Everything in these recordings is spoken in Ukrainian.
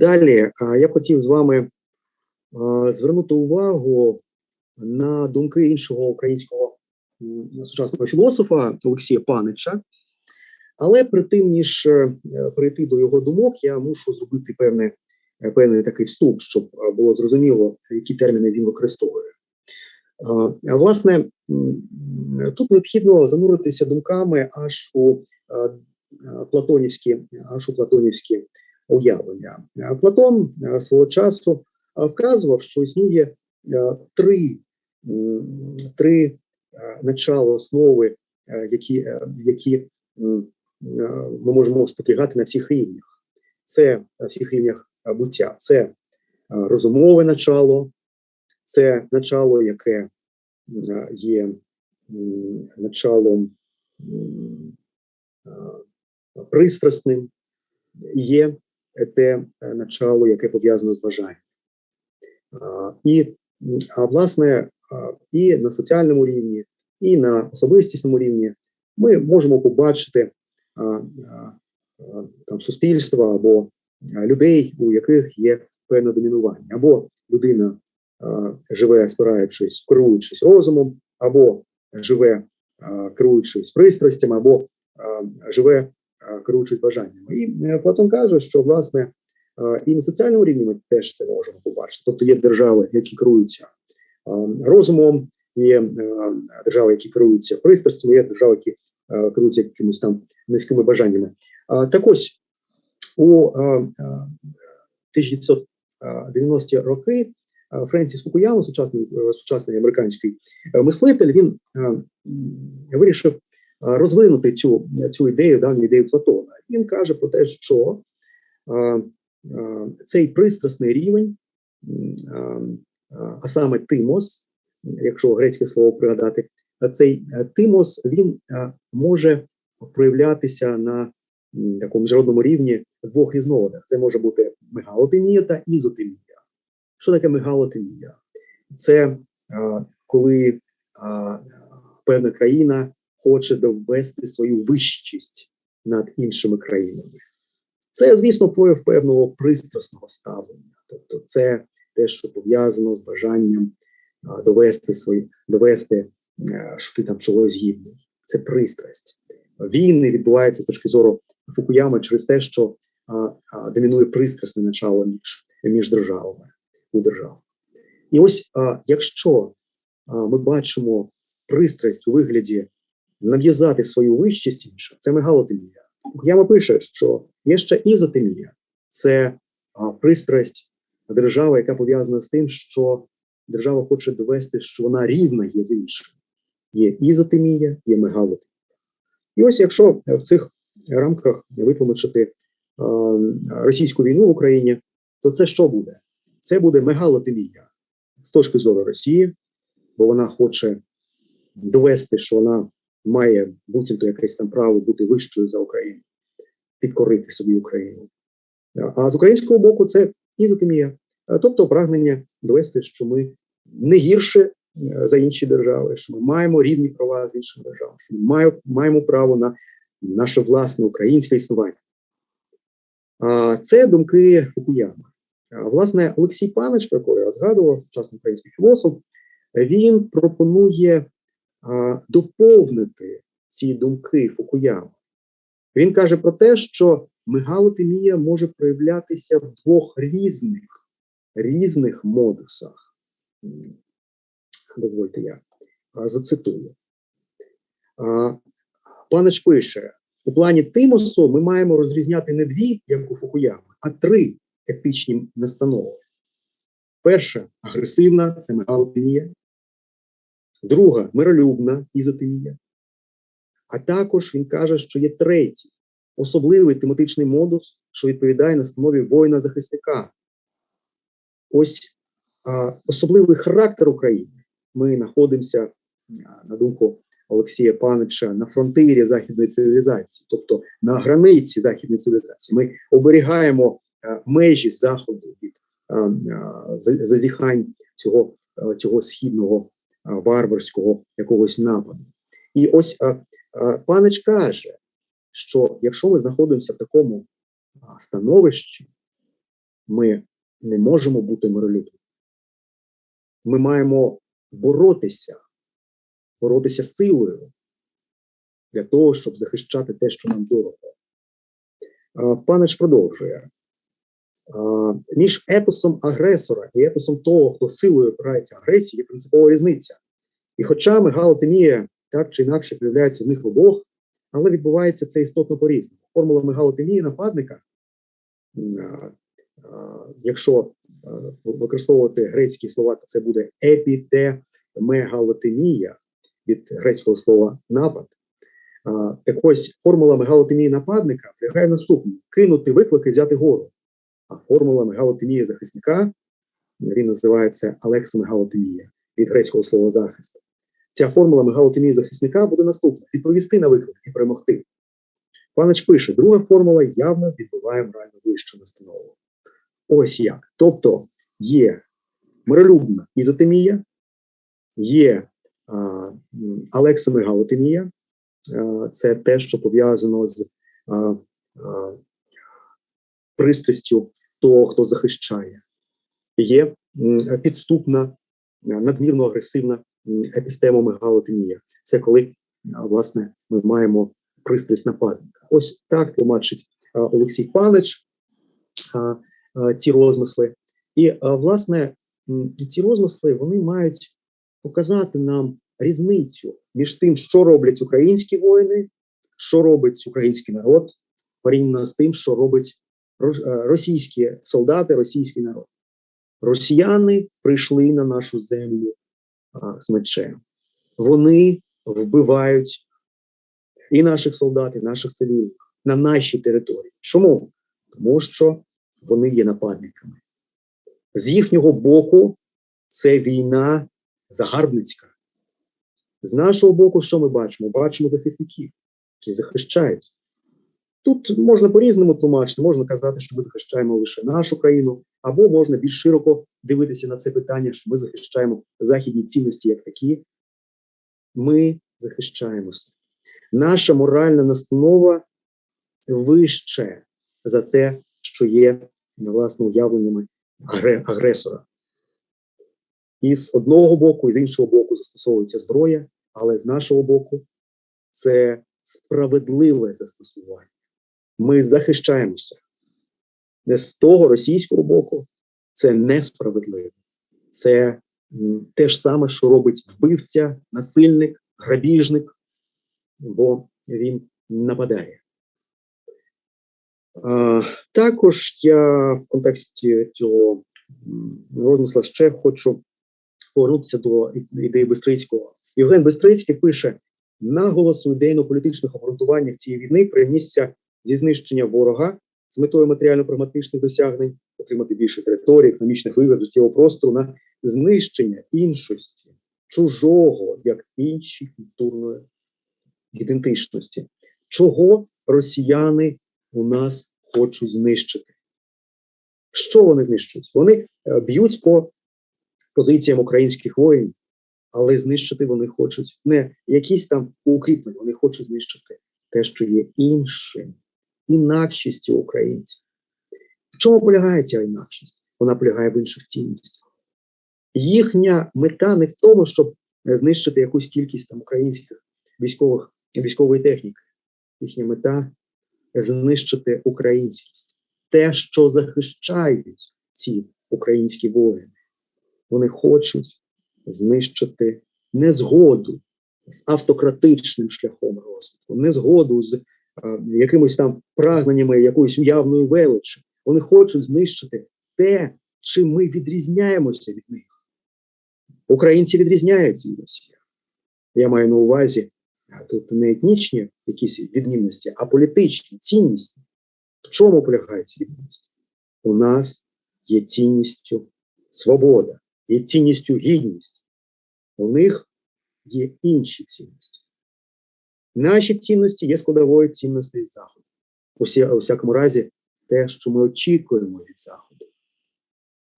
Далі я хотів з вами звернути увагу на думки іншого українського сучасного філософа Олексія Панича. Але при тим, ніж е, прийти до його думок, я мушу зробити певне, певний такий вступ, щоб було зрозуміло, які терміни він використовує. Власне, тут необхідно зануритися думками аж у платонівські, аж у платонівські уявлення. Платон свого часу вказував, що існує три три начала основи, які які ми можемо спостерігати на всіх рівнях. Це на всіх рівнях буття. Це розумове начало, це начало, яке є началом пристрасним, є те начало, яке пов'язано з бажанням. І, а власне, і на соціальному рівні, і на особистісному рівні ми можемо побачити там суспільства або людей, у яких є певне домінування, або людина живе, спираючись, керуючись розумом, або живе керуючись пристрастями, або живе керуючись бажаннями. І е, Платон каже, що власне і на соціальному рівні ми теж це можемо побачити. Тобто є держави, які керуються розумом, є держави, які керуються пристрастями, є держави, які керуються якимись там низькими бажаннями. Так ось у 1990-ті роки Френсіс Фукуяма, сучасний е, сучасний американський е, мислитель, він вирішив розвинути цю цю ідею, давню ідею Платона. Він каже про те, що цей пристрасний рівень, а саме тимос, якщо грецьке слово пригадати, цей е, тимос він може проявлятися на такому міжнародному рівні двох різновидах. Це може бути мегалотемія та ізотемія. Що таке мегалотемія? Це коли певна країна хоче довести свою вищість над іншими країнами. Це, звісно, прояв певного пристрасного ставлення. Тобто, це те, що пов'язано з бажанням а, довести свої, довести, а, е, що ти там чогось гідний. Це пристрасть. Війни відбуваються з точки зору Фукуями через те, що а, а, домінує пристрасне начало між між державами у державах. І ось а, якщо а, ми бачимо пристрасть у вигляді нав'язати свою вищість інше, це мегалотемія. Яма пише, що є ще ізотемія, це а, пристрасть держави, яка пов'язана з тим, що держава хоче довести, що вона рівна є з іншим. Є ізотемія, є мегалотемія. І ось якщо в цих рамках витлумачити російську війну в Україні, то це що буде? Це буде мегалотемія з точки зору Росії, бо вона хоче довести, що вона має буцімто якесь там право бути вищою за Україну, підкорити собі Україну. А з українського боку це ізотемія, тобто прагнення довести, що ми не гірше е, за інші держави, що ми маємо рівні права з іншими державами, що ми маємо, право на наше власне українське існування. Це думки Фукуяма. Власне, Олексій Панич, про якого я згадував, сучасний український філософ, він пропонує доповнити ці думки Фукуяма. Він каже про те, що мегалотемія може проявлятися в двох різних різних модусах. Дозвольте, я зацитую. Панич пише: у плані Тимосу ми маємо розрізняти не дві, як у Фукуями, а три етичні настанови. Перша агресивна це мегалотемія. Друга миролюбна ізотемія. А також він каже, що є третій особливий тематичний модус, що відповідає настанові воїна-захисника. Ось а, особливий характер України. Ми знаходимося, на думку Олексія Панича, на фронтирі західної цивілізації, тобто на границі західної цивілізації. Ми оберігаємо а, межі заходу від а, а, зазіхань цього, а, цього східного варварського якогось нападу. І ось а, а, панич каже, що якщо ми знаходимося в такому становищі ми не можемо бути миролюбними. Ми маємо боротися, боротися силою для того, щоб захищати те, що нам дорого. Панич продовжує. Між етосом агресора і етосом того, хто силою опирається агресії, є принципова різниця. І хоча мегалотемія так чи інакше проявляється в них в обох, але відбувається це істотно по-різному. Формула мегалотемії нападника, якщо використовувати грецькі слова, то це буде епітемегалотемія від грецького слова напад. Так ось формула мегалотемії нападника полягає в наступному: кинути виклики, взяти гору. А формула мегалотемії захисника він називається алексомегалотемія від грецького слова захист. Ця формула мегалотемії захисника буде наступна: відповісти на виклик і перемогти. Панич пише: друга формула явно відбуває морально вищу настанову. Ось як. Тобто є миролюбна ізотемія, є алексомегалотемія, це те, що пов'язано з а, а, пристрастю того, хто захищає, є підступна, надмірно агресивна епістема мегалотемія. Це коли власне ми маємо пристрасть нападника. Ось так тлумачить Олексій Панич ці розмисли. І власне ці розмисли вони мають показати нам різницю між тим, що роблять українські воїни, що робить український народ, порівняно з тим, що робить російські солдати, російський народ. Росіяни прийшли на нашу землю а, з мечем. Вони вбивають і наших солдат, і наших цивільних на нашій території. Чому? Тому що вони є нападниками. З їхнього боку, це війна загарбницька. З нашого боку, що ми бачимо? Бачимо захисників, які захищають. Тут можна по-різному тлумачити, можна казати, що ми захищаємо лише нашу країну, або можна більш широко дивитися на це питання, що ми захищаємо західні цінності як такі. Ми захищаємося. Наша моральна настанова вище за те, що є власне уявленнями агресора. І з одного боку, і з іншого боку застосовується зброя, але з нашого боку це справедливе застосування. Ми захищаємося. Не з того російського боку це несправедливо. Це те ж саме, що робить вбивця, насильник, грабіжник, бо він нападає. А, Також я в контексті цього розмисла ще хочу повернутися до ідеї Бестрицького. Євген Бестрицький пише: наголосу ідейно-політичних обґрунтуваннях цієї війни примісться зі знищення ворога з метою матеріально-прагматичних досягнень, отримати більше територій, економічних вигод, життєвого простору на знищення іншості, чужого, як інші культурної ідентичності, чого росіяни у нас хочуть знищити. Що вони знищують? Вони е, б'ють по позиціям українських воїнів, але знищити вони хочуть не якісь там укріплення, вони хочуть знищити те, що є іншим, інакшістю українців. В чому полягає ця інакшість? Вона полягає в інших цінностях. Їхня мета не в тому, щоб знищити якусь кількість там українських військових військової техніки. Їхня мета знищити українськість, те, що захищають ці українські воїни. Вони хочуть знищити незгоду з автократичним шляхом розвитку, незгоду з якимось там прагненнями якоїсь уявної величі. Вони хочуть знищити те, чим ми відрізняємося від них. Українці відрізняються від Росії. Я маю на увазі тут не етнічні якісь відмінності, а політичні цінності. В чому полягають відмінності? У нас є цінністю свобода, є цінністю гідність. У них є інші цінності. Наші цінності є складовою цінності Заходу. У всякому разі, те, що ми очікуємо від Заходу.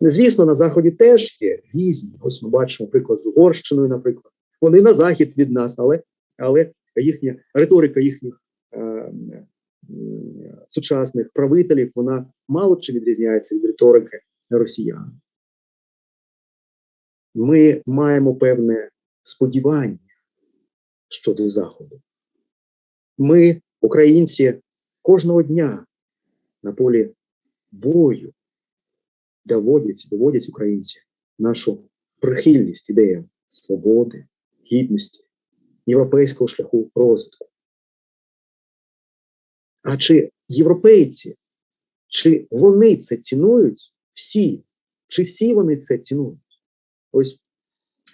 Звісно, на Заході теж є різні. Ось ми бачимо приклад з Угорщиною, наприклад. Вони на захід від нас, але але їхня риторика їхніх е, м, сучасних правителів, вона мало чи відрізняється від риторики росіян. Ми маємо певне сподівання щодо Заходу. Ми, українці, кожного дня на полі бою доводять, доводять українці нашу прихильність ідеям свободи, гідності, європейського шляху розвитку. А чи європейці, чи вони це цінують всі? Чи всі вони це цінують? Ось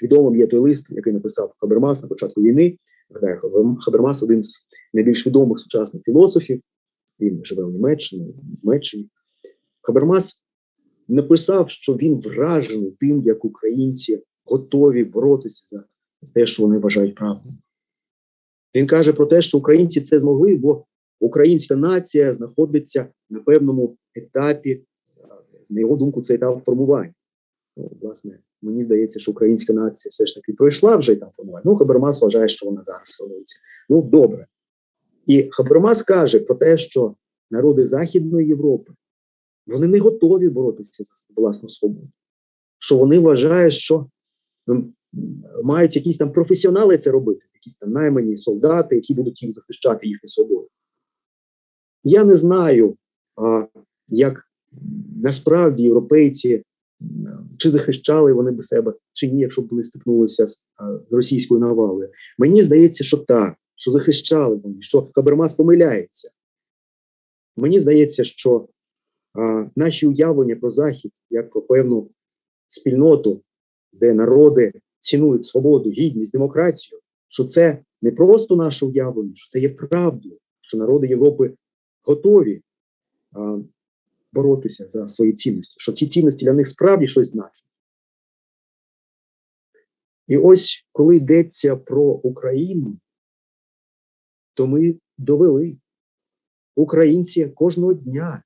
відомим є той лист, який написав Хабермас на початку війни. Гадаю, Хабер- Хабермас один з найбільш відомих сучасних філософів. Він живе в Німеччині, в Німеччині. Хабермас написав, що він вражений тим, як українці готові боротися за те, що вони вважають правдою. Він каже про те, що українці це змогли, бо українська нація знаходиться на певному етапі, е, на його думку, це етап формування. Ну, власне, мені здається, що українська нація все ж таки пройшла вже етап формування. Ну, Хабермас вважає, що вона зараз формується. Ну, добре. І Хабермас каже про те, що народи Західної Європи вони не готові боротися за власну свободу. Що вони вважають, що м, мають якісь там професіонали це робити, якісь там наймані солдати, які будуть їх захищати їхню свободу. Я не знаю, а, як насправді європейці чи захищали вони би себе, чи ні, якщо б вони стикнулися з російською навалою. Мені здається, що так, що захищали вони, що Хабермас помиляється. Мені здається, що а, наші уявлення про Захід як про певну спільноту, де народи цінують свободу, гідність, демократію, що це не просто наше уявлення, що це є правдою, що народи Європи готові а, боротися за свої цінності, що ці цінності для них справді щось значать. І ось коли йдеться про Україну, то ми довели українці кожного дня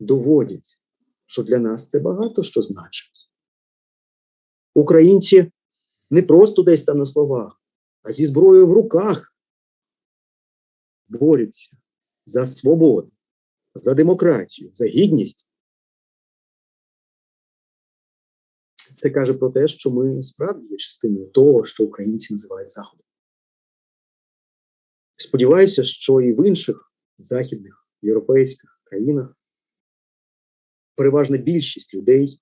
доводять, що для нас це багато що значить. Українці не просто десь там на словах, а зі зброєю в руках борються за свободу, за демократію, за гідність. Це каже про те, що ми справді є частиною того, що українці називають Заходом. Сподіваюся, що і в інших західних європейських країнах переважна більшість людей,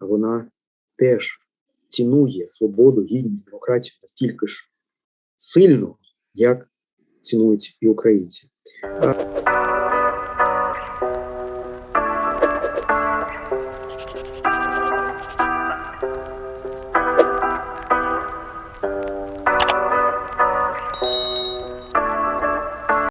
вона теж цінує свободу, гідність, демократію настільки ж сильно, як цінують і українці.